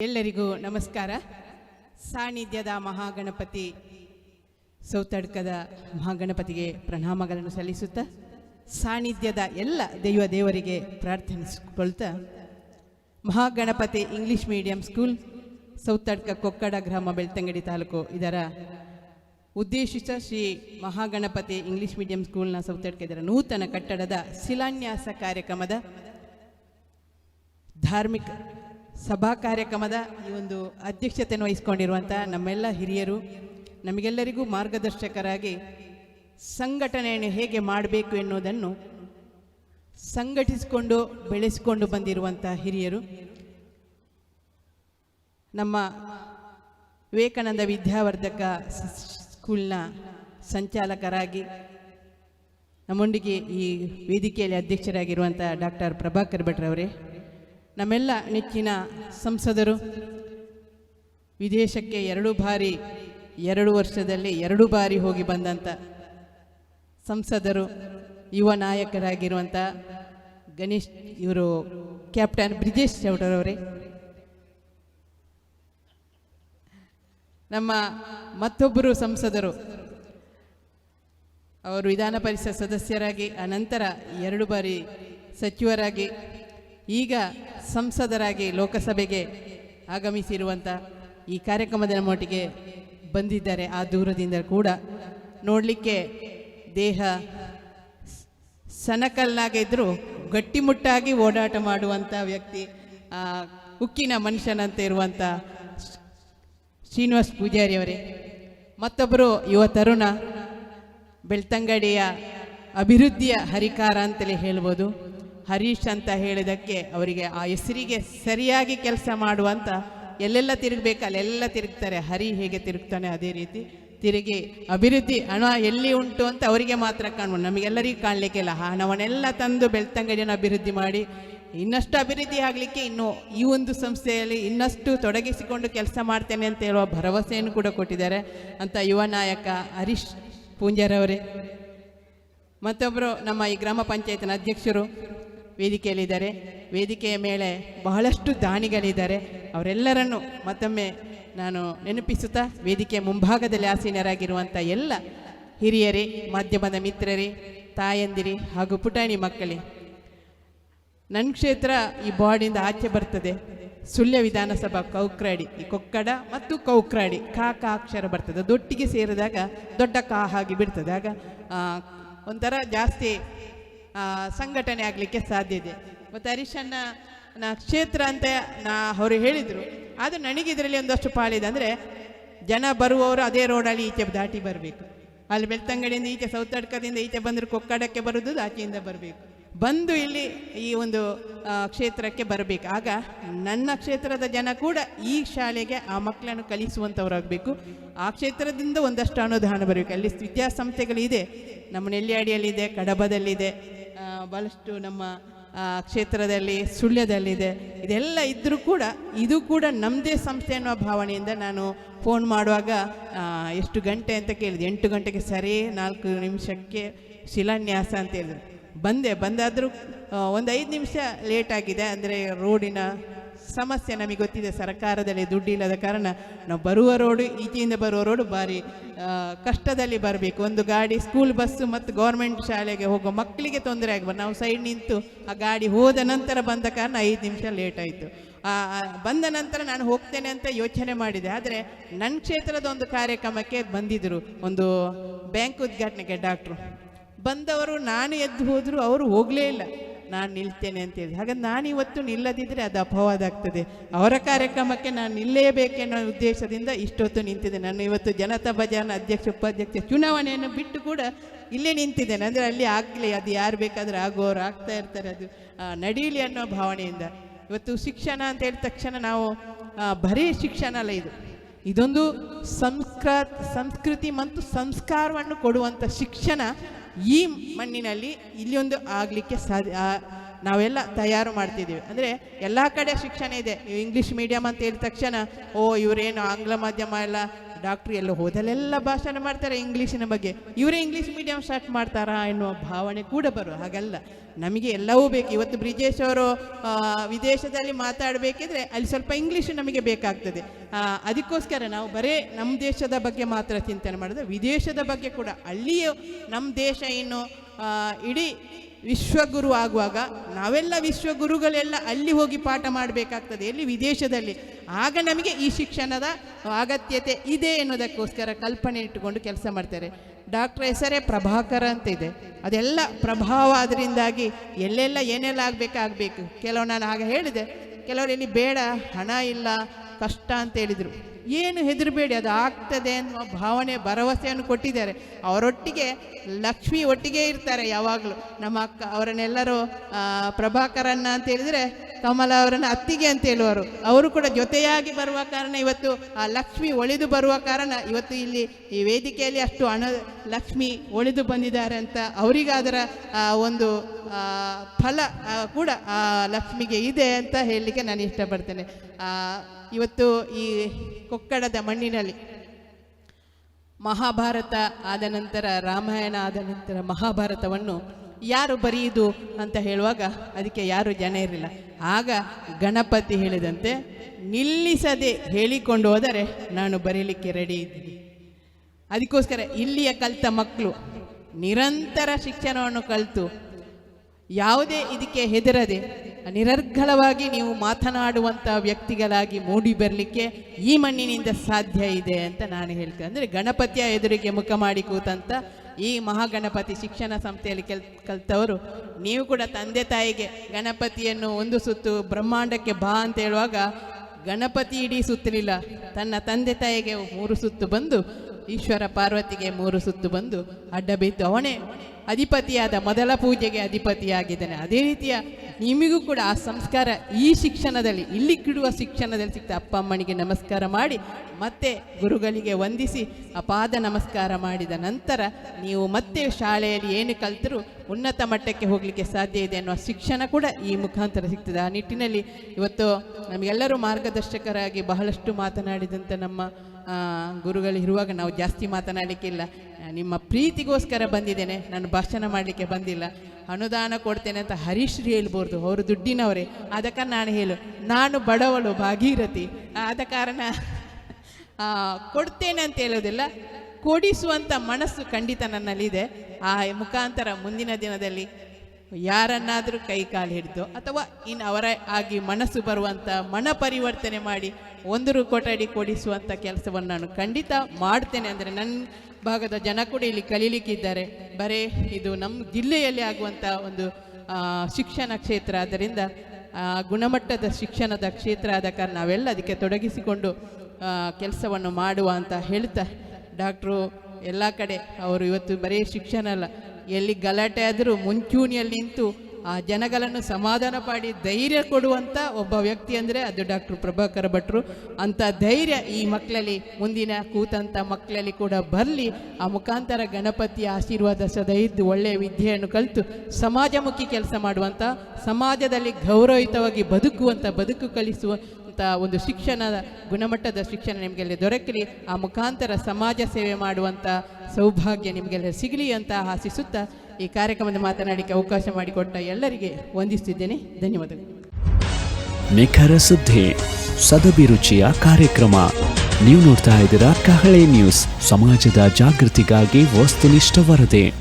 ಎಲ್ಲರಿಗೂ ನಮಸ್ಕಾರ. ಸಾನ್ನಿಧ್ಯದ ಮಹಾಗಣಪತಿ ಸೌತಡ್ಕದ ಮಹಾಗಣಪತಿಗೆ ಪ್ರಣಾಮಗಳನ್ನು ಸಲ್ಲಿಸುತ್ತಾ ಸಾನ್ನಿಧ್ಯದ ಎಲ್ಲ ದೈವ ದೇವರಿಗೆ ಪ್ರಾರ್ಥನಿಸಿಕೊಳ್ತಾ Mahaganapati English medium school, Soutadka Kokkada ಗ್ರಾಮ ಬೆಳ್ತಂಗಡಿ ತಾಲೂಕು. ಇದರ ಉದ್ದೇಶಿತ ಶ್ರೀ ಮಹಾಗಣಪತಿ ಇಂಗ್ಲಿಷ್ ಮೀಡಿಯಂ ಸ್ಕೂಲ್ನ ಸೌತಡ್ಕ ಇದರ ನೂತನ ಕಟ್ಟಡದ ಶಿಲಾನ್ಯಾಸ ಕಾರ್ಯಕ್ರಮದ ಧಾರ್ಮಿಕ ಸಭಾ ಕಾರ್ಯಕ್ರಮದ ಈ ಒಂದು ಅಧ್ಯಕ್ಷತೆಯನ್ನು ವಹಿಸಿಕೊಂಡಿರುವಂಥ ನಮ್ಮೆಲ್ಲ ಹಿರಿಯರು, ನಮಗೆಲ್ಲರಿಗೂ ಮಾರ್ಗದರ್ಶಕರಾಗಿ ಸಂಘಟನೆಯನ್ನು ಹೇಗೆ ಮಾಡಬೇಕು ಎನ್ನುವುದನ್ನು ಸಂಘಟಿಸಿಕೊಂಡು ಬೆಳೆಸಿಕೊಂಡು ಬಂದಿರುವಂಥ ಹಿರಿಯರು. ನಮ್ಮ ವಿವೇಕಾನಂದ ವಿದ್ಯಾವರ್ಧಕ ಸ್ಕೂಲ್ನ ಸಂಚಾಲಕರಾಗಿ, ನಮ್ಮೊಂದಿಗೆ ಈ ವೇದಿಕೆಯಲ್ಲಿ ಅಧ್ಯಕ್ಷರಾಗಿರುವಂಥ ಡಾಕ್ಟರ್ ಪ್ರಭಾಕರ್ ಭಟ್ರವರೇ ನಮ್ಮೆಲ್ಲ ನೆಚ್ಚಿನ ಸಂಸದರು. ವಿದೇಶಕ್ಕೆ ಎರಡು ಬಾರಿ, ಎರಡು ವರ್ಷದಲ್ಲಿ ಎರಡು ಬಾರಿ ಹೋಗಿ ಬಂದಂಥ ಸಂಸದರು, ಯುವ ನಾಯಕರಾಗಿರುವಂಥ ಗಣೇಶ್ ಇವರು ಕ್ಯಾಪ್ಟನ್ ಬ್ರಿಜೇಶ್ ಚೌಡರವರೇ ನಮ್ಮ ಮತ್ತೊಬ್ಬರು ಸಂಸದರು. ಅವರು ವಿಧಾನ ಪರಿಷತ್ ಸದಸ್ಯರಾಗಿ, ಅನಂತರ ಎರಡು ಬಾರಿ ಸಚಿವರಾಗಿ ಈಗ ಸಂಸದರಾಗಿ ಲೋಕಸಭೆಗೆ ಆಗಮಿಸಿರುವಂಥ ಈ ಕಾರ್ಯಕ್ರಮದ ಮಟ್ಟಿಗೆ ಬಂದಿದ್ದಾರೆ. ಆ ದೂರದಿಂದ ಕೂಡ ನೋಡಲಿಕ್ಕೆ ದೇಹ ಸಣಕಲ್ಲಾಗಿದ್ದರೂ ಗಟ್ಟಿಮುಟ್ಟಾಗಿ ಓಡಾಟ ಮಾಡುವಂಥ ವ್ಯಕ್ತಿ ಉಕ್ಕಿನ ಮನುಷ್ಯನಂತೆ ಇರುವಂಥ ಶ್ರೀನಿವಾಸ್ ಪೂಜಾರಿ ಅವರೇ. ಮತ್ತೊಬ್ಬರು ಯುವ ತರುಣ, ಬೆಳ್ತಂಗಡಿಯ ಅಭಿವೃದ್ಧಿಯ ಹರಿಕಾರ ಅಂತಲೇ ಹೇಳ್ಬೋದು. ಹರೀಶ್ ಅಂತ ಹೇಳಿದಕ್ಕೆ ಅವರಿಗೆ ಆ ಹೆಸರಿಗೆ ಸರಿಯಾಗಿ ಕೆಲಸ ಮಾಡುವಂಥ ಎಲ್ಲೆಲ್ಲ ತಿರುಗಬೇಕು, ಅಲ್ಲೆಲ್ಲ ತಿರುಗ್ತಾರೆ. ಹರಿ ಹೇಗೆ ತಿರುಗ್ತಾನೆ ಅದೇ ರೀತಿ. ತಿರುಗಿ ಅಭಿವೃದ್ಧಿ ಹಣ ಎಲ್ಲಿ ಉಂಟು ಅಂತ ಅವರಿಗೆ ಮಾತ್ರ ಕಾಣ್ಬೋದು ನಮಗೆಲ್ಲರಿಗೂ ಕಾಣಲಿಕ್ಕೆ ಇಲ್ಲ. ಹಣವನ್ನೆಲ್ಲ ತಂದು ಬೆಳ್ತಂಗಡಿಯನ್ನು ಅಭಿವೃದ್ಧಿ ಮಾಡಿ, ಇನ್ನಷ್ಟು ಅಭಿವೃದ್ಧಿ ಆಗಲಿಕ್ಕೆ ಇನ್ನು ಈ ಒಂದು ಸಂಸ್ಥೆಯಲ್ಲಿ ಇನ್ನಷ್ಟು ತೊಡಗಿಸಿಕೊಂಡು ಕೆಲಸ ಮಾಡ್ತೇನೆ ಅಂತ ಹೇಳುವ ಭರವಸೆಯನ್ನು ಕೂಡ ಕೊಟ್ಟಿದ್ದಾರೆ. ಅಂತ ಯುವ ನಾಯಕ ಹರೀಶ್ ಪೂಂಜರವರೇ. ಮತ್ತೊಬ್ಬರು ನಮ್ಮ ಈ ಗ್ರಾಮ ಪಂಚಾಯತ್ನ ಅಧ್ಯಕ್ಷರು. ವೇದಿಕೆಯಲ್ಲಿದ್ದಾರೆ. ವೇದಿಕೆಯ ಮೇಲೆ ಬಹಳಷ್ಟು ದಾನಿಗಳಿದ್ದಾರೆ. ಅವರೆಲ್ಲರನ್ನು ಮತ್ತೊಮ್ಮೆ ನಾನು ನೆನಪಿಸುತ್ತಾ, ವೇದಿಕೆಯ ಮುಂಭಾಗದಲ್ಲಿ ಆಸೀನರಾಗಿರುವಂಥ ಎಲ್ಲ ಹಿರಿಯರೇ, ಮಾಧ್ಯಮದ ಮಿತ್ರರೇ, ತಾಯಂದಿರಿ ಹಾಗೂ ಪುಟಾಣಿ ಮಕ್ಕಳೇ ನನ್ನ ಕ್ಷೇತ್ರ ಈ ಬಾಡಿಯಿಂದ ಆಚೆ ಬರ್ತದೆ. ಸುಳ್ಯ ವಿಧಾನಸಭಾ ಕೌಕ್ರಾಡಿ, ಈ ಕೊಕ್ಕಡ ಮತ್ತು ಕೌಕ್ರಾಡಿ, ಕಾ ಕಾ ಅಕ್ಷರ ಬರ್ತದೆ. ದೊಟ್ಟಿಗೆ ಸೇರಿದಾಗ ದೊಡ್ಡ ಕಾ ಹಾಗೆ ಬಿಡ್ತದೆ. ಆಗ ಒಂಥರ ಜಾಸ್ತಿ ಸಂಘಟನೆ ಆಗಲಿಕ್ಕೆ ಸಾಧ್ಯ ಇದೆ. ಮತ್ತು ಹರೀಶಣ್ಣ, ನಾ ಕ್ಷೇತ್ರ ಅಂತ ನಾ ಅವರು ಹೇಳಿದರು. ಆದರೆ ನನಗೆ ಇದರಲ್ಲಿ ಒಂದಷ್ಟು ಪಾಳಿದೆ ಅಂದರೆ ಜನ ಬರುವವರು ಅದೇ ರೋಡಲ್ಲಿ ಈಚೆ ದಾಟಿ ಬರಬೇಕು. ಅಲ್ಲಿ ಬೆಳ್ತಂಗಡಿಯಿಂದ ಈಚೆ ಸೌತಡ್ಕದಿಂದ ಈಚೆ ಬಂದರೆ ಕೊಕ್ಕಡಕ್ಕೆ ಬರುವುದು ಆಚೆಯಿಂದ ಬರಬೇಕು. ಬಂದು ಇಲ್ಲಿ ಈ ಒಂದು ಕ್ಷೇತ್ರಕ್ಕೆ ಬರಬೇಕು. ಆಗ ನನ್ನ ಕ್ಷೇತ್ರದ ಜನ ಕೂಡ ಈ ಶಾಲೆಗೆ ಆ ಮಕ್ಕಳನ್ನು ಕಲಿಸುವಂಥವರಾಗಬೇಕು ಆ ಕ್ಷೇತ್ರದಿಂದ ಒಂದಷ್ಟು ಅನುದಾನ ಬರಬೇಕು. ಅಲ್ಲಿ ವಿದ್ಯಾಸಂಸ್ಥೆಗಳಿದೆ. ನಮ್ಮ ನೆಲ್ಲಿಯಾಡಿಯಲ್ಲಿದೆ ಕಡಬದಲ್ಲಿದೆ. ಭಾಳಷ್ಟು ನಮ್ಮ ಕ್ಷೇತ್ರದಲ್ಲಿ, ಸುಳ್ಯದಲ್ಲಿದೆ. ಇದೆಲ್ಲ ಇದ್ದರೂ ಕೂಡ, ಇದು ಕೂಡ ನಮ್ಮದೇ ಸಂಸ್ಥೆ ಅನ್ನುವ ಭಾವನೆಯಿಂದ ನಾನು ಫೋನ್ ಮಾಡುವಾಗ ಎಷ್ಟು ಗಂಟೆ ಅಂತ ಕೇಳಿದೆ. ಎಂಟು ಗಂಟೆಗೆ ಸರಿ, ನಾಲ್ಕು ನಿಮಿಷಕ್ಕೆ ಶಿಲಾನ್ಯಾಸ ಅಂತ ಹೇಳಿದ್ರು. ಬಂದೆ, ಬಂದಾದರೂ ಒಂದು ಐದು ನಿಮಿಷ ಲೇಟ್ ಆಗಿದೆ. ಅಂದರೆ ರೋಡಿನ ಸಮಸ್ಯೆ ನಮಗೆ ಗೊತ್ತಿದೆ. ಸರ್ಕಾರದಲ್ಲಿ ದುಡ್ಡಿಲ್ಲದ ಕಾರಣ ನಾವು ಬರುವ ರೋಡು ಈಚೆಯಿಂದ ಬರುವ ರೋಡು ಭಾರಿ ಕಷ್ಟದಲ್ಲಿ ಬರಬೇಕು. ಒಂದು ಗಾಡಿ ಸ್ಕೂಲ್ ಬಸ್ಸು ಮತ್ತು ಗೌರ್ಮೆಂಟ್ ಶಾಲೆಗೆ ಹೋಗೋ ಮಕ್ಕಳಿಗೆ ತೊಂದರೆ ಆಗ್ಬಾರ್ದು. ನಾವು ಸೈಡ್ ನಿಂತು ಆ ಗಾಡಿ ಹೋದ ನಂತರ ಬಂದ ಕಾರಣ ಐದು ನಿಮಿಷ ಲೇಟ್ ಆಯಿತು. ಬಂದ ನಂತರ ನಾನು ಹೋಗ್ತೇನೆ ಅಂತ ಯೋಚನೆ ಮಾಡಿದೆ. ಆದರೆ ನನ್ನ ಕ್ಷೇತ್ರದ ಒಂದು ಕಾರ್ಯಕ್ರಮಕ್ಕೆ ಬಂದಿದ್ದರು ಒಂದು ಬ್ಯಾಂಕ್ ಉದ್ಘಾಟನೆಗೆ ಡಾಕ್ಟ್ರು ಬಂದವರು ನಾನು ಎದ್ದು ಹೋದರೂ, ಅವರು ಹೋಗಲೇ ಇಲ್ಲ. ನಾನು ನಿಲ್ತೇನೆ ಅಂತ ಹಾಗಾಗಿ ಹಾಗಾದ್ರೆ ನಾನು ಇವತ್ತು ನಿಲ್ಲದಿದ್ದರೆ ಅದು ಅಪವಾದ ಆಗ್ತದೆ ಅವರ ಕಾರ್ಯಕ್ರಮಕ್ಕೆ ನಾನು ನಿಲ್ಲೇಬೇಕೆನ್ನೋ ಉದ್ದೇಶದಿಂದ ಇಷ್ಟೊತ್ತು ನಿಂತಿದ್ದೇನೆ. ನಾನು ಇವತ್ತು ಜನತಾ ಬಜಾರ್ನ ಅಧ್ಯಕ್ಷ, ಉಪಾಧ್ಯಕ್ಷ ಚುನಾವಣೆಯನ್ನು ಬಿಟ್ಟು ಕೂಡ ಇಲ್ಲೇ ನಿಂತಿದ್ದೇನೆ. ಅಂದರೆ ಅಲ್ಲಿ ಆಗಲಿ, ಅದು ಯಾರು ಬೇಕಾದರೂ ಆಗೋರು ಆಗ್ತಾ ಇರ್ತಾರೆ ಅದು ನಡೀಲಿ ಅನ್ನೋ ಭಾವನೆಯಿಂದ. ಇವತ್ತು ಶಿಕ್ಷಣ ಅಂತ ಹೇಳಿದ ತಕ್ಷಣ ನಾವು ಬರೀ ಶಿಕ್ಷಣ ಅಲ್ಲ ಇದು. ಇದೊಂದು ಸಂಸ್ಕೃ, ಸಂಸ್ಕೃತಿ ಮತ್ತು ಸಂಸ್ಕಾರವನ್ನು ಕೊಡುವಂಥ ಶಿಕ್ಷಣ ಈ ಮಣ್ಣಿನಲ್ಲಿ ಇಲ್ಲಿ ಒಂದು ಆಗಲಿಕ್ಕೆ ಸಾಧ್ಯ ನಾವೆಲ್ಲ ತಯಾರು ಮಾಡ್ತಿದ್ದೀವಿ. ಅಂದರೆ ಎಲ್ಲ ಕಡೆ ಶಿಕ್ಷಣ ಇದೆ. ಇಂಗ್ಲೀಷ್ ಮೀಡಿಯಮ್ ಅಂತ ಹೇಳಿದ ತಕ್ಷಣ, ಓ, ಇವರೇನು ಆಂಗ್ಲ ಮಾಧ್ಯಮ ಎಲ್ಲ ಡಾಕ್ಟ್ರು ಎಲ್ಲ ಹೋದಲ್ಲೆಲ್ಲ ಭಾಷಣ ಮಾಡ್ತಾರೆ ಇಂಗ್ಲೀಷಿನ ಬಗ್ಗೆ. ಇವರೇ ಇಂಗ್ಲೀಷ್ ಮೀಡಿಯಂ ಸ್ಟಾರ್ಟ್ ಮಾಡ್ತಾರಾ ಎನ್ನುವ ಭಾವನೆ ಕೂಡ ಬರುವ ಹಾಗಲ್ಲ. ನಮಗೆ ಎಲ್ಲವೂ ಬೇಕು. ಇವತ್ತು ಬ್ರಿಜೇಶ್ ಅವರು ವಿದೇಶದಲ್ಲಿ ಮಾತಾಡಬೇಕಿದ್ರೆ ಅಲ್ಲಿ ಸ್ವಲ್ಪ ಇಂಗ್ಲೀಷ್ ನಮಗೆ ಬೇಕಾಗ್ತದೆ. ಅದಕ್ಕೋಸ್ಕರ ನಾವು ಬರೇ ನಮ್ಮ ದೇಶದ ಬಗ್ಗೆ ಮಾತ್ರ ಚಿಂತನೆ ಮಾಡಿದ್ರೆ ವಿದೇಶದ ಬಗ್ಗೆ ಕೂಡ ಅಲ್ಲಿಯೂ ನಮ್ಮ ದೇಶ ಏನು ಇಡೀ ವಿಶ್ವಗುರು ಆಗುವಾಗ ನಾವೆಲ್ಲ ವಿಶ್ವಗುರುಗಳೆಲ್ಲ ಅಲ್ಲಿ ಹೋಗಿ ಪಾಠ ಮಾಡಬೇಕಾಗ್ತದೆ. ಎಲ್ಲಿ ವಿದೇಶದಲ್ಲಿ ಆಗ ನಮಗೆ ಈ ಶಿಕ್ಷಣದ ಅಗತ್ಯತೆ ಇದೆ ಎನ್ನುವುದಕ್ಕೋಸ್ಕರ ಕಲ್ಪನೆ ಇಟ್ಟುಕೊಂಡು ಕೆಲಸ ಮಾಡ್ತಾರೆ. ಡಾಕ್ಟರ್ ಹೆಸರೇ ಪ್ರಭಾಕರ ಅಂತ ಇದೆ ಅದೆಲ್ಲ ಪ್ರಭಾವ ಅದರಿಂದಾಗಿ ಎಲ್ಲೆಲ್ಲ ಏನೆಲ್ಲ ಆಗಬೇಕಾಗಬೇಕು ಕೆಲವು ನಾನು ಆಗ ಹೇಳಿದೆ, ಕೆಲವರು ಇಲ್ಲಿ ಬೇಡ, ಹಣ ಇಲ್ಲ, ಕಷ್ಟ ಅಂತ ಹೇಳಿದರು. ಏನು ಹೆದರಬೇಡಿ, ಅದು ಆಗ್ತದೆ ಅನ್ನುವ ಭಾವನೆ, ಭರವಸೆಯನ್ನು ಕೊಟ್ಟಿದ್ದಾರೆ. ಅವರೊಟ್ಟಿಗೆ, ಲಕ್ಷ್ಮಿ ಒಟ್ಟಿಗೆ ಇರ್ತಾರೆ ಯಾವಾಗಲೂ. ನಮ್ಮ ಅಕ್ಕ ಅವರನ್ನೆಲ್ಲರೂ ಪ್ರಭಾಕರನ್ನ ಅಂತ ಹೇಳಿದರೆ ಕಮಲ ಅವರನ್ನ ಅತ್ತಿಗೆ ಅಂತ ಹೇಳುವರು. ಅವರು ಕೂಡ ಜೊತೆಯಾಗಿ ಬರುವ ಕಾರಣ ಇವತ್ತು, ಆ ಲಕ್ಷ್ಮಿ ಒಳಿದು ಬರುವ ಕಾರಣ ಇವತ್ತು ಇಲ್ಲಿ ಈ ವೇದಿಕೆಯಲ್ಲಿ ಅಷ್ಟು ಹಣ, ಲಕ್ಷ್ಮಿ ಒಳಿದು ಬಂದಿದ್ದಾರೆ ಅಂತ ಅವರಿಗಾದರ ಒಂದು ಫಲ ಕೂಡ, ಆ, ಲಕ್ಷ್ಮಿಗೆ ಇದೆ ಅಂತ ಹೇಳಲಿಕ್ಕೆ ನಾನು ಇಷ್ಟಪಡ್ತೇನೆ. ಇವತ್ತು ಈ ಕೊಕ್ಕಡದ ಮಣ್ಣಿನಲ್ಲಿ ಮಹಾಭಾರತ ಆದ ನಂತರ, ರಾಮಾಯಣ ಆದ ನಂತರ ಮಹಾಭಾರತವನ್ನು ಯಾರು ಬರೆಯುವುದು ಅಂತ ಹೇಳುವಾಗ ಅದಕ್ಕೆ ಯಾರು ಜನ ಇರಲಿಲ್ಲ. ಆಗ ಗಣಪತಿ ಹೇಳಿದಂತೆ, ನಿಲ್ಲಿಸದೆ ಹೇಳಿಕೊಂಡು ಹೋದರೆ ನಾನು ಬರೀಲಿಕ್ಕೆ ರೆಡಿ ಇದ್ದೀನಿ. ಅದಕ್ಕೋಸ್ಕರ ಇಲ್ಲಿಯ ಕಲಿತ ಮಕ್ಕಳು ನಿರಂತರ ಶಿಕ್ಷಣವನ್ನು ಕಲಿತು, ಯಾವುದೇ ಇದಕ್ಕೆ ಹೆದರದೆ, ನಿರರ್ಗಳವಾಗಿ ನೀವು ಮಾತನಾಡುವಂಥ ವ್ಯಕ್ತಿಗಳಾಗಿ ಮೂಡಿ ಬರಲಿಕ್ಕೆ ಈ ಮಣ್ಣಿನಿಂದ ಸಾಧ್ಯ ಇದೆ ಅಂತ ನಾನು ಹೇಳ್ತೇನೆ. ಅಂದರೆ ಗಣಪತಿಯ ಎದುರಿಗೆ ಮುಖ ಮಾಡಿ ಕೂತಂತ ಈ ಮಹಾಗಣಪತಿ ಶಿಕ್ಷಣ ಸಂಸ್ಥೆಯಲ್ಲಿ ಕೆಲ್, ಕಲ್ತವರು, ನೀವು ಕೂಡ ತಂದೆ ತಾಯಿಗೆ ಗಣಪತಿಯನ್ನು ಒಂದು ಸುತ್ತು ಬ್ರಹ್ಮಾಂಡಕ್ಕೆ ಬಾ ಅಂತ ಹೇಳುವಾಗ ಗಣಪತಿ ಇಡೀ ಸುತ್ತಲಿಲ್ಲ. ತನ್ನ ತಂದೆ ತಾಯಿಗೆ ಮೂರು ಸುತ್ತು ಬಂದು ಈಶ್ವರ ಪಾರ್ವತಿಗೆ ಮೂರು ಸುತ್ತು ಬಂದು ಅಡ್ಡ ಬಿದ್ದು ಅವನೇ ಅಧಿಪತಿಯಾದ ಮೊದಲ ಪೂಜೆಗೆ ಅಧಿಪತಿಯಾಗಿದ್ದಾನೆ. ಅದೇ ರೀತಿಯ ನಿಮಗೂ ಕೂಡ ಆ ಸಂಸ್ಕಾರ ಈ ಶಿಕ್ಷಣದಲ್ಲಿ, ಇಲ್ಲಿ ಕಿಡುವ ಶಿಕ್ಷಣದಲ್ಲಿ ಸಿಗ್ತಾ ಅಪ್ಪ ಅಮ್ಮನಿಗೆ ನಮಸ್ಕಾರ ಮಾಡಿ, ಮತ್ತೆ ಗುರುಗಳಿಗೆ ವಂದಿಸಿ ಅಪಾದ ನಮಸ್ಕಾರ ಮಾಡಿದ ನಂತರ ನೀವು ಮತ್ತೆ ಶಾಲೆಯಲ್ಲಿ ಏನು ಕಲಿತರೂ ಉನ್ನತ ಮಟ್ಟಕ್ಕೆ ಹೋಗಲಿಕ್ಕೆ ಸಾಧ್ಯ ಇದೆ ಅನ್ನುವ ಶಿಕ್ಷಣ ಕೂಡ ಈ ಮುಖಾಂತರ ಸಿಗ್ತದೆ. ಆ ನಿಟ್ಟಿನಲ್ಲಿ ಇವತ್ತು ನಮಗೆಲ್ಲರೂ ಮಾರ್ಗದರ್ಶಕರಾಗಿ ಬಹಳಷ್ಟು ಮಾತನಾಡಿದಂಥ ನಮ್ಮ ಗುರುಗಳು ಇರುವಾಗ ನಾವು ಜಾಸ್ತಿ ಮಾತನಾಡಲಿಕ್ಕಿಲ್ಲ. ನಿಮ್ಮ ಪ್ರೀತಿಗೋಸ್ಕರ ಬಂದಿದ್ದೇನೆ. ನಾನು ಭಾಷಣ ಮಾಡಲಿಕ್ಕೆ ಬಂದಿಲ್ಲ. ಅನುದಾನ ಕೊಡ್ತೇನೆ ಅಂತ ಹರೀಶ್ರು ಹೇಳ್ಬೋದು. ಅವರು ದುಡ್ಡಿನವರೇ. ಅದಕ್ಕೆ ನಾನು ಹೇಳು. ನಾನು ಬಡವಳು, ಭಾಗೀರಥಿ. ಆದ ಕಾರಣ ಕೊಡ್ತೇನೆ ಅಂತ ಹೇಳೋದಿಲ್ಲ. ಕೊಡಿಸುವಂಥ ಮನಸ್ಸು ಖಂಡಿತ ನನ್ನಲ್ಲಿದೆ. ಆ, ಮುಖಾಂತರ ಮುಂದಿನ ದಿನದಲ್ಲಿ ಯಾರನ್ನಾದರೂ ಕೈ ಕಾಲು ಹಿಡಿದು ಅಥವಾ ಇನ್ನು ಅವರ ಆಗಿ ಮನಸ್ಸು ಬರುವಂಥ ಮನ ಪರಿವರ್ತನೆ ಮಾಡಿ ಒಂದು ಕೊಠಡಿ ಕೊಡಿಸುವಂಥ ಕೆಲಸವನ್ನು ನಾನು ಖಂಡಿತ ಮಾಡ್ತೇನೆ ಅಂದರೆ ನನ್ನ ಭಾಗದ ಜನ ಕೂಡ ಇಲ್ಲಿ ಕಲೀಲಿಕ್ಕಿದ್ದಾರೆ. ಬರೇ ಇದು ನಮ್ಮ ಜಿಲ್ಲೆಯಲ್ಲಿ ಆಗುವಂಥ ಒಂದು ಶಿಕ್ಷಣ ಕ್ಷೇತ್ರ. ಆದ್ದರಿಂದ ಗುಣಮಟ್ಟದ ಶಿಕ್ಷಣದ ಕ್ಷೇತ್ರ ಆದ ಕಾರಣ ನಾವೆಲ್ಲ ಅದಕ್ಕೆ ತೊಡಗಿಸಿಕೊಂಡು ಕೆಲಸವನ್ನು ಮಾಡುವ ಅಂತ ಹೇಳ್ತಾ ಡಾಕ್ಟ್ರು, ಎಲ್ಲ ಕಡೆ ಅವರು ಇವತ್ತು ಬರೀ ಶಿಕ್ಷಣ ಅಲ್ಲ ಎಲ್ಲಿ ಗಲಾಟೆ ಆದರೂ ಮುಂಚೂಣಿಯಲ್ಲಿ ನಿಂತು ಆ ಜನಗಳನ್ನು ಸಮಾಧಾನ ಮಾಡಿ ಧೈರ್ಯ ಕೊಡುವಂಥ ಒಬ್ಬ ವ್ಯಕ್ತಿ ಅಂದರೆ ಅದು ಡಾಕ್ಟರ್ ಪ್ರಭಾಕರ ಭಟ್ರು. ಅಂಥ ಧೈರ್ಯ ಈ ಮಕ್ಕಳಲ್ಲಿ, ಮುಂದಿನ ಕೂತಂಥ ಮಕ್ಕಳಲ್ಲಿ ಕೂಡ ಬರಲಿ. ಆ ಮುಖಾಂತರ ಗಣಪತಿಯ ಆಶೀರ್ವಾದ ಸದಾ ಇದ್ದು ಒಳ್ಳೆಯ ವಿದ್ಯೆಯನ್ನು ಕಲಿತು ಸಮಾಜಮುಖಿ ಕೆಲಸ ಮಾಡುವಂಥ ಸಮಾಜದಲ್ಲಿ ಗೌರವಯುತವಾಗಿ ಬದುಕುವಂಥ ಬದುಕು ಕಲಿಸುವಂಥ ಒಂದು ಶಿಕ್ಷಣದ ಗುಣಮಟ್ಟದ ಶಿಕ್ಷಣ ನಿಮಗೆಲ್ಲ ದೊರಕಲಿ, ಆ ಮುಖಾಂತರ ಸಮಾಜ ಸೇವೆ ಮಾಡುವಂಥ ಸೌಭಾಗ್ಯ ನಿಮಗೆಲ್ಲ ಸಿಗಲಿ ಅಂತ ಆಶಿಸುತ್ತಾ ಈ ಕಾರ್ಯಕ್ರಮದ ಮಾತನಾಡಲಿಕ್ಕೆ ಅವಕಾಶ ಮಾಡಿಕೊಟ್ಟ ಎಲ್ಲರಿಗೆ ವಂದಿಸುತ್ತಿದ್ದೇನೆ. ಧನ್ಯವಾದಗಳು. ನಿಖರ ಸುದ್ದಿ ಸದಭಿರುಚಿಯ ಕಾರ್ಯಕ್ರಮ. ನೀವು ನೋಡ್ತಾ ಇದ್ದೀರಾ ಕಹಳೆ ನ್ಯೂಸ್, ಸಮಾಜದ ಜಾಗೃತಿಗಾಗಿ ವಸ್ತುನಿಷ್ಠ ವರದಿ.